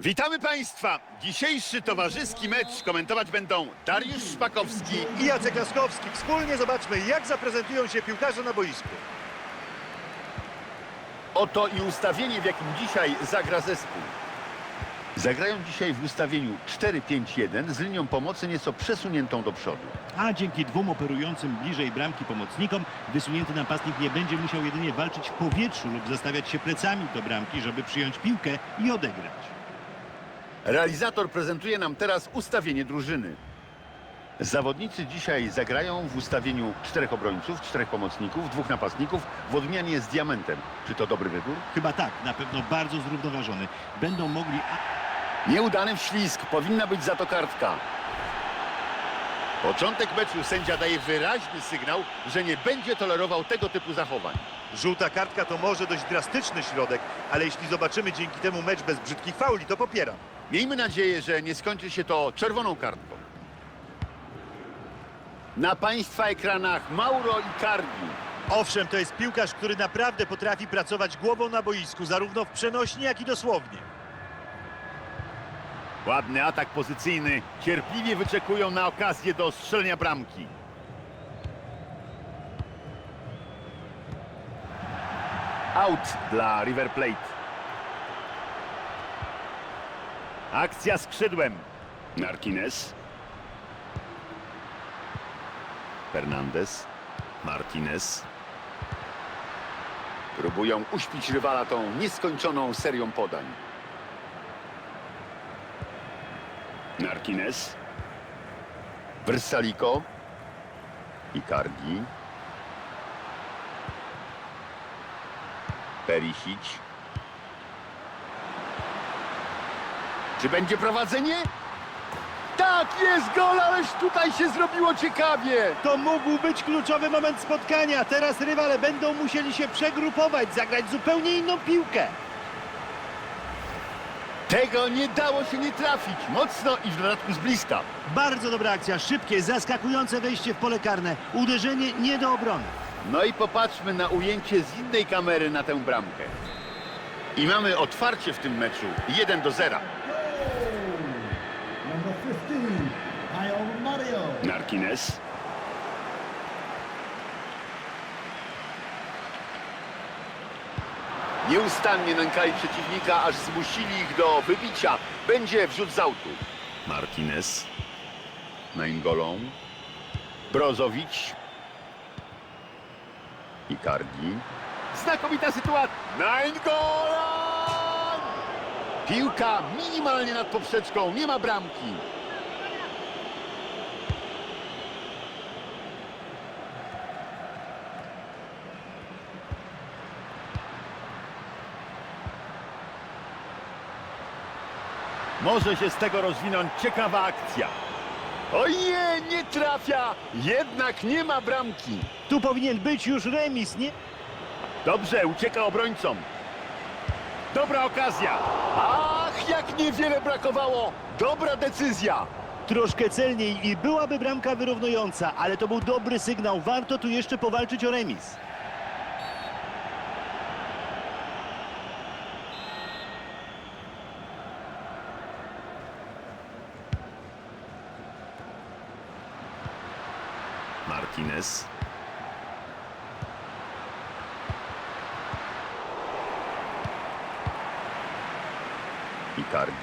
Witamy Państwa! Dzisiejszy towarzyski mecz komentować będą Dariusz Szpakowski. i Jacek Laskowski. Wspólnie zobaczmy, jak zaprezentują się piłkarze na boisku. Oto i ustawienie, w jakim dzisiaj zagra zespół. Zagrają dzisiaj w ustawieniu 4-5-1 z linią pomocy nieco przesuniętą do przodu. A dzięki dwóm operującym bliżej bramki pomocnikom wysunięty napastnik nie będzie musiał jedynie walczyć w powietrzu lub zastawiać się plecami do bramki, żeby przyjąć piłkę i odegrać. Realizator prezentuje nam teraz ustawienie drużyny. Zawodnicy dzisiaj zagrają w ustawieniu czterech obrońców, czterech pomocników, dwóch napastników w odmianie z diamentem. Czy to dobry wybór? Chyba tak, na pewno bardzo zrównoważony. Będą mogli... Nieudany wślizg, powinna być za to kartka. Początek meczu sędzia daje wyraźny sygnał, że nie będzie tolerował tego typu zachowań. Żółta kartka to może dość drastyczny środek, ale jeśli zobaczymy dzięki temu mecz bez brzydkich fauli, to popieram. Miejmy nadzieję, że nie skończy się to czerwoną kartką. Na Państwa ekranach Mauro Icardi. Owszem, to jest piłkarz, który naprawdę potrafi pracować głową na boisku, zarówno w przenośni, jak i dosłownie. Ładny atak pozycyjny. Cierpliwie wyczekują na okazję do strzelenia bramki. Out dla River Plate. Akcja skrzydłem. Martinez. Fernandez. Martinez. Próbują uśpić rywala tą nieskończoną serią podań. Martinez. Versaliko. Icardi. Perisic. Czy będzie prowadzenie? Tak, jest gol, ależ tutaj się zrobiło ciekawie. To mógł być kluczowy moment spotkania. Teraz rywale będą musieli się przegrupować, zagrać zupełnie inną piłkę. Tego nie dało się nie trafić. Mocno i w dodatku z bliska. Bardzo dobra akcja, szybkie, zaskakujące wejście w pole karne. Uderzenie nie do obrony. No i popatrzmy na ujęcie z innej kamery na tę bramkę. I mamy otwarcie w tym meczu 1 do 0. Number 15, Kyle Mario. Martinez. Nieustannie nękali przeciwnika, aż zmusili ich do wybicia. Będzie wrzut z autu. Martinez. Naingolą. Brozowicz. Icardi. Znakomita sytuacja. Nainggolan! Piłka minimalnie nad poprzeczką. Nie ma bramki. Może się z tego rozwinąć ciekawa akcja. Ojej, nie trafia! Jednak nie ma bramki. Tu powinien być już remis, nie? Dobrze, ucieka obrońcom. Dobra okazja. Ach, jak niewiele brakowało. Dobra decyzja. Troszkę celniej i byłaby bramka wyrównująca, ale to był dobry sygnał. Warto tu jeszcze powalczyć o remis. Martinez.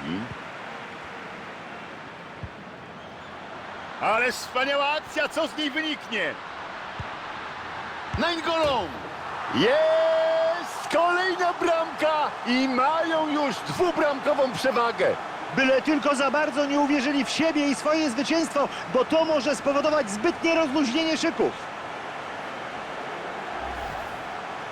Icardi. Ale wspaniała akcja, co z niej wyniknie? Naingolą! Jest! Kolejna bramka! I mają już dwubramkową przewagę. Byle tylko za bardzo nie uwierzyli w siebie i swoje zwycięstwo, bo to może spowodować zbytnie rozluźnienie szyków.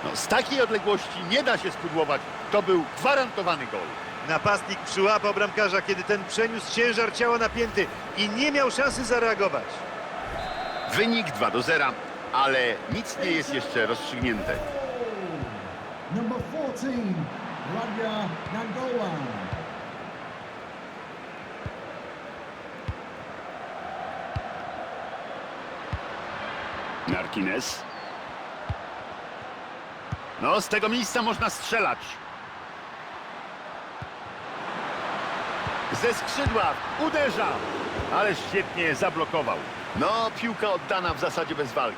No, z takiej odległości nie da się spudłować. To był gwarantowany gol. Napastnik przyłapał bramkarza, kiedy ten przeniósł ciężar ciała napięty i nie miał szansy zareagować. Wynik 2 do 0, ale nic nie jest jeszcze rozstrzygnięte. Number 14, Raja Nangola. Martinez. No, z tego miejsca można strzelać. Ze skrzydła uderza, ale świetnie zablokował. No, piłka oddana w zasadzie bez walki.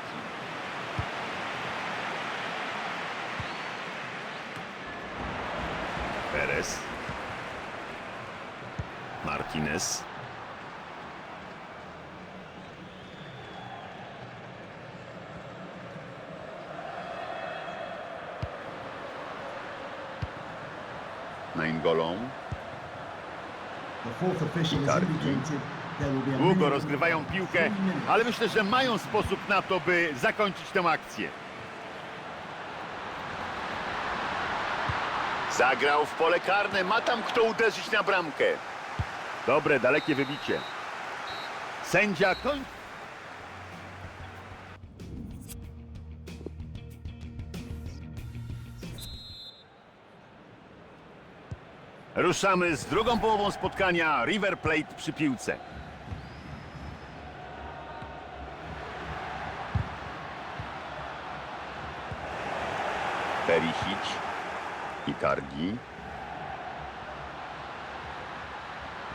Perez. Martinez. Naingolą. Długo rozgrywają piłkę, ale myślę, że mają sposób na to, by zakończyć tę akcję. Zagrał w pole karne, ma tam kto uderzyć na bramkę. Dobre, dalekie wybicie. Sędzia kończy. Ruszamy z drugą połową spotkania River Plate przy piłce. Perisic, Icardi.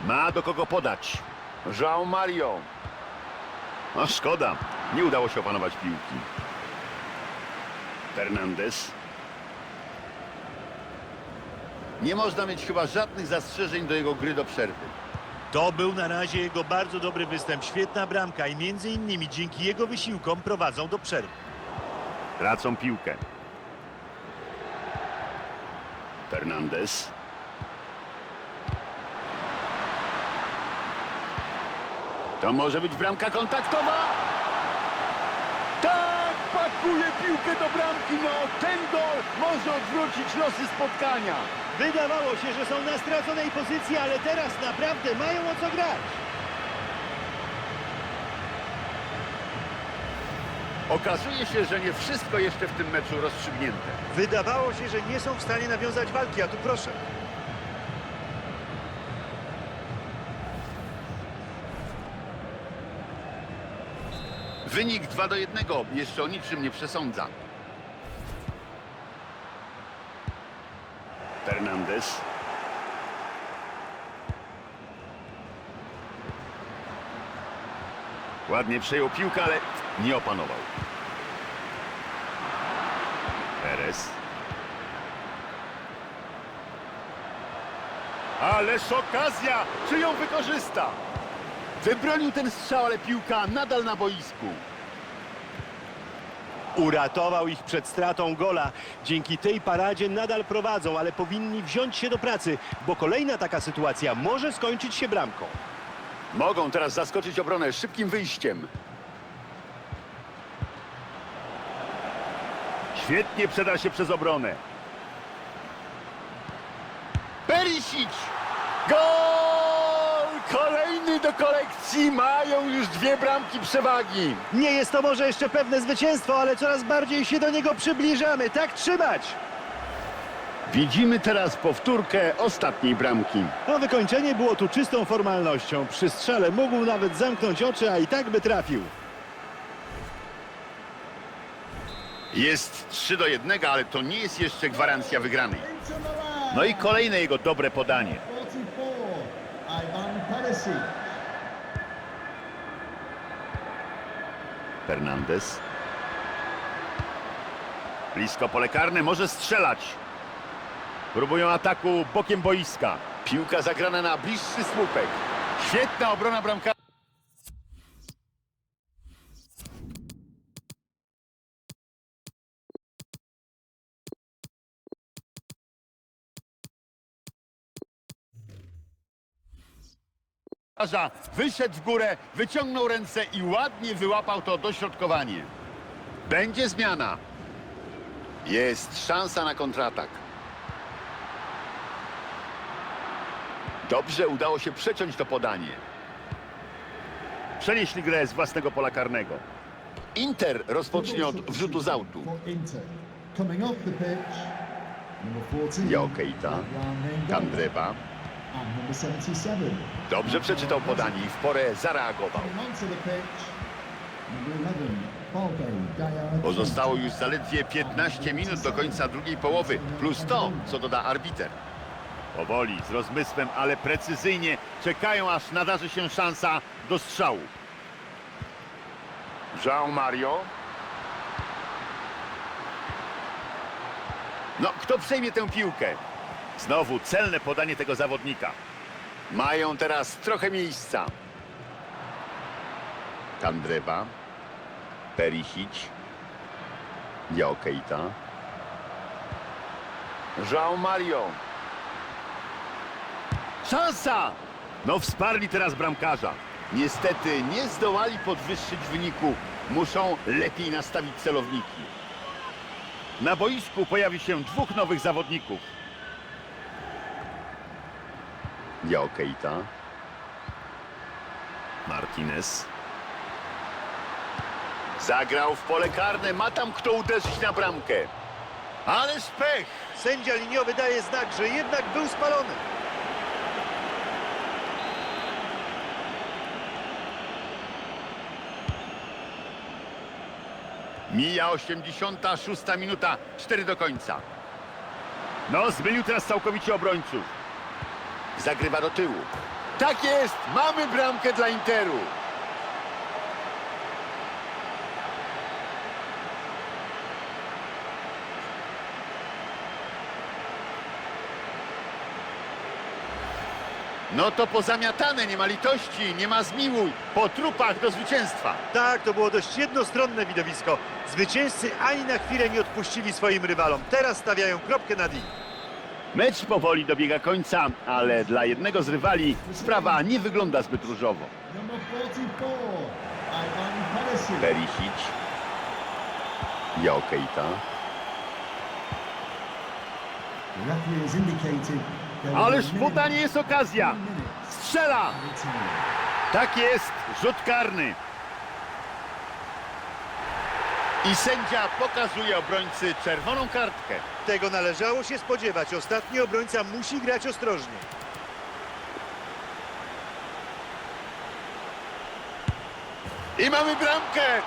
Ma do kogo podać. João Mario. No szkoda, nie udało się opanować piłki. Fernandez. Nie można mieć chyba żadnych zastrzeżeń do jego gry do przerwy. To był na razie jego bardzo dobry występ, świetna bramka i między innymi dzięki jego wysiłkom prowadzą do przerwy. Tracą piłkę. Fernandez. To może być bramka kontaktowa. Pakuje piłkę do bramki. No, ten gol może odwrócić losy spotkania. Wydawało się, że są na straconej pozycji, ale teraz naprawdę mają o co grać. Okazuje się, że nie wszystko jeszcze w tym meczu rozstrzygnięte. Wydawało się, że nie są w stanie nawiązać walki, a tu proszę. Wynik 2 do 1 jeszcze o niczym nie przesądza. Fernandez. Ładnie przejął piłkę, ale nie opanował. Perez. Ależ okazja! Czy ją wykorzysta? Wybronił ten strzał, ale piłka nadal na boisku. Uratował ich przed stratą gola. Dzięki tej paradzie nadal prowadzą, ale powinni wziąć się do pracy, bo kolejna taka sytuacja może skończyć się bramką. Mogą teraz zaskoczyć obronę szybkim wyjściem. Świetnie przeda się przez obronę. Perisic! Gol! Kolekcji. Mają już dwie bramki przewagi. Nie jest to może jeszcze pewne zwycięstwo, ale coraz bardziej się do niego przybliżamy. Tak trzymać! Widzimy teraz powtórkę ostatniej bramki. A wykończenie było tu czystą formalnością. Przy strzale mógł nawet zamknąć oczy, a i tak by trafił. Jest 3 do 1, ale to nie jest jeszcze gwarancja wygranej. No i kolejne jego dobre podanie. 44, Ivan Perisic. Fernandez. Blisko pole karne, może strzelać. Próbują ataku bokiem boiska. Piłka zagrana na bliższy słupek. Świetna obrona Wyszedł w górę, wyciągnął ręce i ładnie wyłapał to dośrodkowanie. Będzie zmiana. Jest szansa na kontratak. Dobrze udało się przeciąć to podanie. Przenieśli grę z własnego pola karnego. Inter rozpocznie od wrzutu z autu. For Inter. Coming off the pitch, number 14, João Keita, Adrian Nengola, Kandreba. And number 77. Dobrze przeczytał podanie i w porę zareagował. Coming onto the pitch, number 11, Balde Daya. Pozostało już zaledwie 15 minut do końca drugiej połowy, plus to, co doda arbiter. Powoli, z rozmysłem, ale precyzyjnie czekają, aż nadarzy się szansa do strzału. João Mario. No, kto przejmie tę piłkę? Znowu celne podanie tego zawodnika. Mają teraz trochę miejsca. Kandreva. Perisic. João Keita. João Mario. Szansa! No wsparli teraz bramkarza. Niestety nie zdołali podwyższyć wyniku. Muszą lepiej nastawić celowniki. Na boisku pojawi się dwóch nowych zawodników. João Keita. Martinez. Zagrał w pole karne. Ma tam kto uderzyć na bramkę. Ależ pech! Sędzia liniowy daje znak, że jednak był spalony. Mija 86 minuta, 4 do końca. No, zmienił teraz całkowicie obrońców. Zagrywa do tyłu. Tak jest! Mamy bramkę dla Interu. No to pozamiatane, nie ma litości, nie ma zmiłuj. Po trupach do zwycięstwa. Tak, to było dość jednostronne widowisko. Zwycięzcy ani na chwilę nie odpuścili swoim rywalom. Teraz stawiają kropkę nad i. Mecz powoli dobiega końca, ale dla jednego z rywali sprawa nie wygląda zbyt różowo. Number 44, Ivan Perisic. Will Ależ podanie jest okazja. Strzela! Tak jest, rzut karny. I sędzia pokazuje obrońcy czerwoną kartkę. Tego należało się spodziewać. Ostatni obrońca musi grać ostrożnie. I mamy bramkę!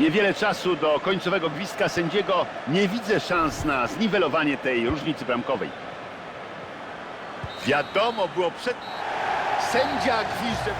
Niewiele czasu do końcowego gwizdka sędziego. Nie widzę szans na zniwelowanie tej różnicy bramkowej. Wiadomo było przed... Sędzia gwizdem...